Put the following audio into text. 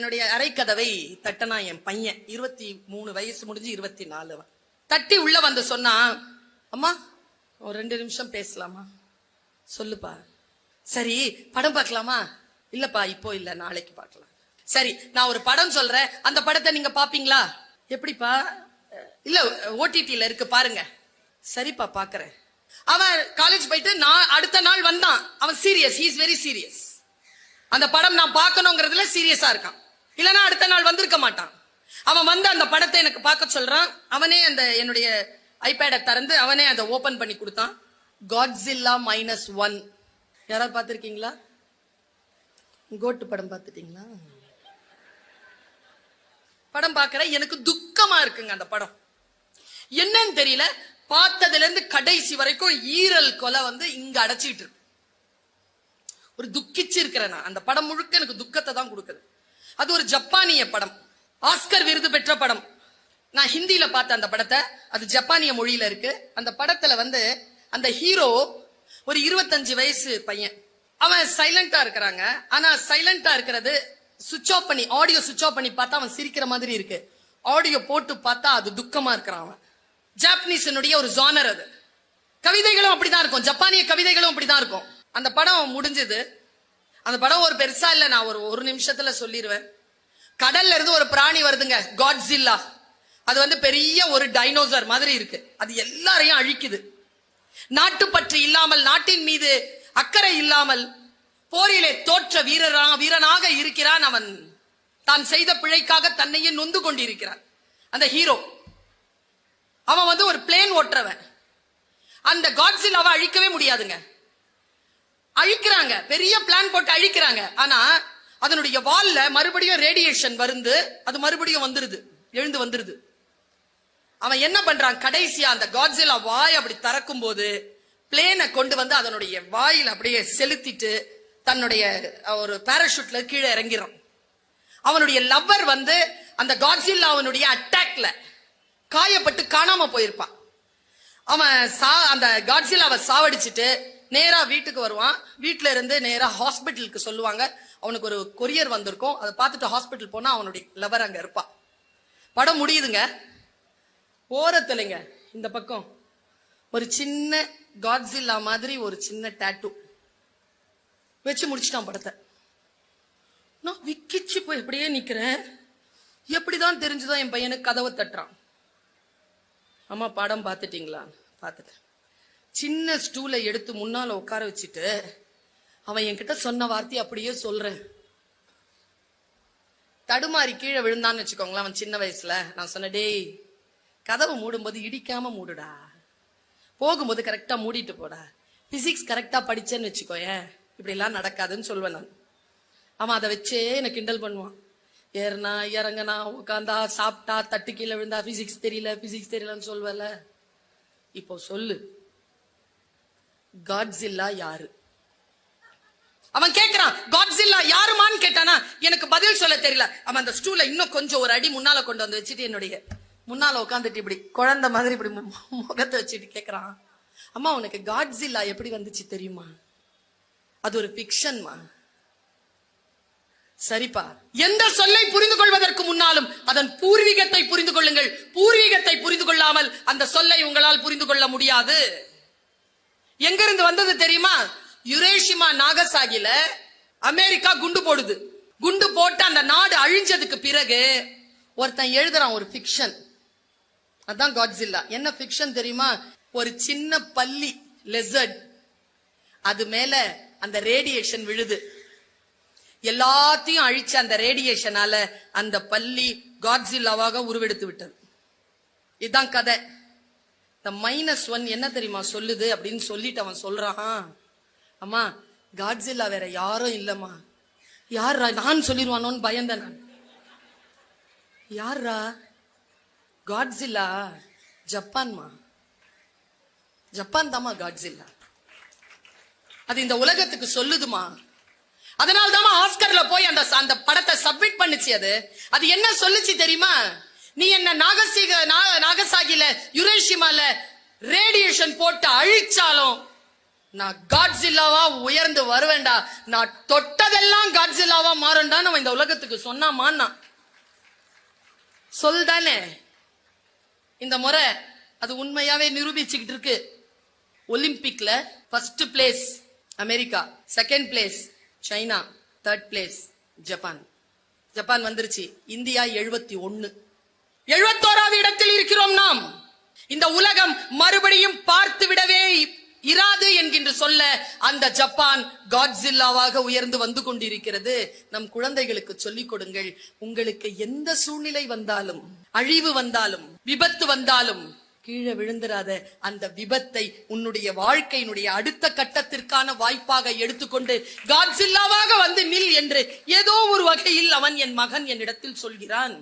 என்னுடைய அறைக்கதவை தட்டனா என் பையன். இருபத்தி மூணு வயசு முடிஞ்சு இருபத்தி நாலு அவன். தட்டி உள்ள வந்து சொன்னா அம்மா ஒரு ரெண்டு நிமிஷம் பேசலாமா? சொல்லுப்பா. சரி படம் பார்க்கலாமா? இல்லப்பா இப்போ இல்ல நாளைக்கு பார்க்கலாம். சரி நான் ஒரு படம் சொல்றேன். அந்த படத்தை நீங்க பாப்பீங்களா? எப்படிப்பா? இல்ல ஓடிடியில இருக்கு பாருங்க. சரிப்பா பாக்குறேன். அவன் காலேஜ் போயிட்டு நான் அடுத்த நாள் வந்தான். அவன் சீரியஸ் ஹீஸ் வெரி சீரியஸ் அந்த படம் நான் பார்க்கணுங்கிறதுல சீரியஸா இருக்கான். இல்லைன்னா அடுத்த நாள் வந்திருக்க மாட்டான். அவன் வந்து அந்த படத்தை எனக்கு பார்க்க சொல்றான். அவனே அந்த என்னுடைய ஐபேடை திறந்து அவனே அதை ஓபன் பண்ணி கொடுத்தான். காட்ஸில்லா மைனஸ் ஒன் யாராவது பார்த்துருக்கீங்களா? கோட்டு படம் பார்த்துட்டீங்களா? படம் பார்க்கற எனக்கு துக்கமா இருக்குங்க அந்த படம். என்னன்னு தெரியல. பார்த்ததுல இருந்து கடைசி வரைக்கும் ஈரல் கொலை வந்து இங்க அடைச்சிட்டு இருக்கு. ஒரு துக்கிச்சு இருக்கிறேன் நான். அந்த படம் முழுக்க எனக்கு துக்கத்தை தான் கொடுக்குது. அது ஒரு ஜப்பானிய படம். ஆஸ்கர் விருது பெற்ற படம். நான் ஹிந்தியில பார்த்தேன் அந்த படத்தை. அது ஜப்பானிய மொழியில இருக்கு. அந்த படத்துல வந்து அந்த ஹீரோ ஒரு இருபத்தஞ்சு வயசு பையன். அவன் சைலண்டா இருக்கிறாங்க. ஆனா சைலண்டா இருக்கிறது சுவிட்ச் ஆஃப் பண்ணி ஆடியோ சுவிட்ச் ஆஃப் பண்ணி பார்த்தா அவன் சிரிக்கிற மாதிரி இருக்கு. ஆடியோ போட்டு பார்த்தா அது துக்கமா இருக்கிறான் அவன். ஜாப்பனீஸனுடைய ஒரு ஜானர் அது. கவிதைகளும் அப்படிதான் இருக்கும். ஜப்பானிய கவிதைகளும் அப்படிதான் இருக்கும். அந்த படம் முடிஞ்சது. அந்த படம் ஒரு பெருசா இல்ல நான் ஒரு ஒரு நிமிஷத்துல சொல்லிடுவேன் கடல்ல இருந்து ஒரு பிராணி வருதுங்க காட்ஸில்லா அது வந்து பெரிய ஒரு டைனோசர் மாதிரி இருக்கு. அது எல்லாரையும் அழிக்குது. நாட்டுப்பற்று இல்லாமல் நாட்டின் மீது அக்கறை இல்லாமல் போரிலே தோற்ற வீரரா வீரனாக இருக்கிறான் அவன். தான் செய்த பிழைக்காக தன்னையே நொந்து கொண்டிருக்கிறான். அந்த ஹீரோ அவன் வந்து ஒரு பிளேன் ஓட்டுறவன். அந்த காட்ஸில் அவன் அழிக்கவே முடியாதுங்க. அழிக்கிறாங்க. பெரிய பிளான் போட்டு அழிக்கிறாங்க. ஆனா அதனுடைய வால்ல மறுபடியும் ரேடியேஷன் வந்து அது மறுபடியும் வந்துருது. எழுந்து வந்துருது. அவன் என்ன பண்றான்? கடைசியா அந்த காட்ஸிலா வாய் அப்படி திறக்கும் போது பிளேனை கொண்டு வந்து அதனுடைய வாயில் அப்படியே செலுத்திட்டு தன்னுடைய ஒரு பேராஷூட்ல கீழே இறங்கிறான் அவனுடைய லவ்வர் வந்து அந்த காட்ஸில்லா அவனுடைய அட்டாக்ல காயப்பட்டு காணாம போயிருப்பான். அவன் சா அந்த காட்ஸில்லாவை சாவடிச்சிட்டு நேரா வீட்டுக்கு வருவான். வீட்டுல இருந்து நேரா ஹாஸ்பிட்டலுக்கு சொல்லுவாங்க. அவனுக்கு ஒரு கொரியர் வந்திருக்கும். அதை பார்த்துட்டு ஹாஸ்பிட்டல் போனா அவனுடைய லவர் அங்க இருப்பான் படம் முடியுதுங்க. ஓரத்துலங்க இந்த பக்கம். ஒரு சின்ன காட்ஸில்லா மாதிரி ஒரு சின்ன டேட்டு வச்சு முடிச்சிட்டான் படத்தை. நான் விக்கிச்சு போய் எப்படியே நிக்கிறேன். எப்படிதான் தெரிஞ்சுதான் என் பையனுக்கு கதவை தட்டுறான். அம்மா படம் பார்த்துட்டீங்களா? பார்த்துட்டேன். சின்ன ஸ்டூலை எடுத்து முன்னால் உட்கார வச்சுட்டு அவன் என்கிட்ட சொன்ன வார்த்தையை அப்படியே சொல்றேன். தடுமாறி கீழே விழுந்தான்னு வச்சுக்கோங்களேன் அவன் சின்ன வயசுல. நான் சொன்னேன் டேய் கதவை மூடும்போது இடிக்காம மூடுடா. போகும்போது கரெக்டாக மூடிட்டு போடா. பிசிக்ஸ் கரெக்டாக படிச்சேன்னு வச்சுக்கோயேன் இப்படிலாம் நடக்காதுன்னு சொல்வேன் நான். அவன் அதை வச்சே என்னை கிண்டல் பண்ணுவான். ஏறுனா இறங்கினா உட்காந்தா சாப்பிட்டா தட்டு கீழே விழுந்தா பிசிக்ஸ் தெரியல பிசிக்ஸ் தெரியலன்னு சொல்வல இப்போ சொல்லு. காட்ஸில்லா யாரு? அவன் கேட்கிறான் காட்ஸில்லா யாருமான்னு கேட்டானா எனக்கு பதில் சொல்ல தெரியல. அவன் அந்த ஸ்டூல இன்னும் கொஞ்சம் ஒரு அடி முன்னால கொண்டு வந்து வச்சுட்டு என்னுடைய முன்னால உட்காந்துட்டு இப்படி குழந்தை மாதிரி இப்படி மு- முகத்தை வச்சுட்டு கேட்கிறான் அம்மா உனக்கு காட்ஸில்லா எப்படி வந்துச்சு தெரியுமா? அது ஒரு பிக்ஷன்மா சரிப்பா. எந்த சொல்லை புரிந்து கொள்வதற்கு முன்னாலும் அதன் பூர்வீகத்தை புரிந்து கொள்ளுங்கள். பூர்வீகத்தை புரிந்து கொள்ளாமல் அந்த சொல்லை உங்களால் புரிந்து கொள்ள முடியாது. எங்க இருந்து வந்தது தெரியுமா? யுரேஷிமா நாகசாகில அமெரிக்கா குண்டு போடுது. குண்டு போட்டு அந்த நாடு அழிஞ்சதுக்கு பிறகு ஒருத்தன் எழுதுறான் ஒரு ஃபிக்ஷன் அதான் காட்ஸில்லா என்ன ஃபிக்ஷன் தெரியுமா? ஒரு சின்ன பள்ளி லெசர்ட் அது மேல அந்த ரேடியேஷன் விழுது. எல்லாத்தையும் அழிச்ச அந்த ரேடியேஷனால அந்த பள்ளி காட்ஸில்லாவாக உருவெடுத்து விட்டது. இதுதான் கதை. இந்த மைனஸ் ஒன் என்ன தெரியுமா சொல்லுது அப்படின்னு சொல்லிட்டு அவன் சொல்றான். அம்மா காட்ஸில்லா வேற யாரும் இல்லம்மா. யாரா நான் சொல்லிடுவானோன்னு பயந்தேன் நான். யாரா காட்ஸில்லா ஜப்பான்மா? ஜப்பான் தாமா காட்ஸில்லா அது இந்த உலகத்துக்கு சொல்லுதுமா அதனால தான் ஆஸ்கர்ல போய் அந்த அந்த படத்தை சப்மிட் பண்ணுச்சு அது. அது என்ன சொல்லுச்சு தெரியுமா? நீ என்ன நாகசீக நாகசாகில யுரேஷிமால ரேடியேஷன் போட்டு அழிச்சாலும் நான் காட்ஸில்லாவா உயர்ந்து வருவேண்டா நான் தொட்டதெல்லாம் காட்ஸில்லாவா மாறண்டா அவன் இந்த உலகத்துக்கு சொன்னாமான்னா சொல் தானே இந்த முறை அது உண்மையாவே நிரூபிச்சுக்கிட்டு இருக்கு. ஒலிம்பிக்ல first place America second place China third place Japan. Japan வந்துருச்சு. இந்தியா எழுபத்தி ஒன்று எழுபத்தோராவது இடத்தில் இருக்கிறோம் நாம். இந்த உலகம் மறுபடியும் பார்த்து விடவே இராது என்கின்ற சொல்ல அந்த ஜப்பான் காட்ஸில்லாவாக உயர்ந்து வந்து கொண்டிருக்கிறது. நம் குழந்தைகளுக்கு சொல்லிக் கொடுங்கள் உங்களுக்கு எந்த சூழ்நிலை வந்தாலும் அழிவு வந்தாலும் விபத்து வந்தாலும் கீழே விழுந்துராத அந்த விபத்தை உன்னுடைய வாழ்க்கையினுடைய அடுத்த கட்டத்திற்கான வாய்ப்பாக எடுத்துக்கொண்டு காட்ஸில்லாவாக வந்து நில் என்று ஏதோ ஒரு வகையில் அவன் என் மகன் என்னிடத்தில் சொல்கிறான்.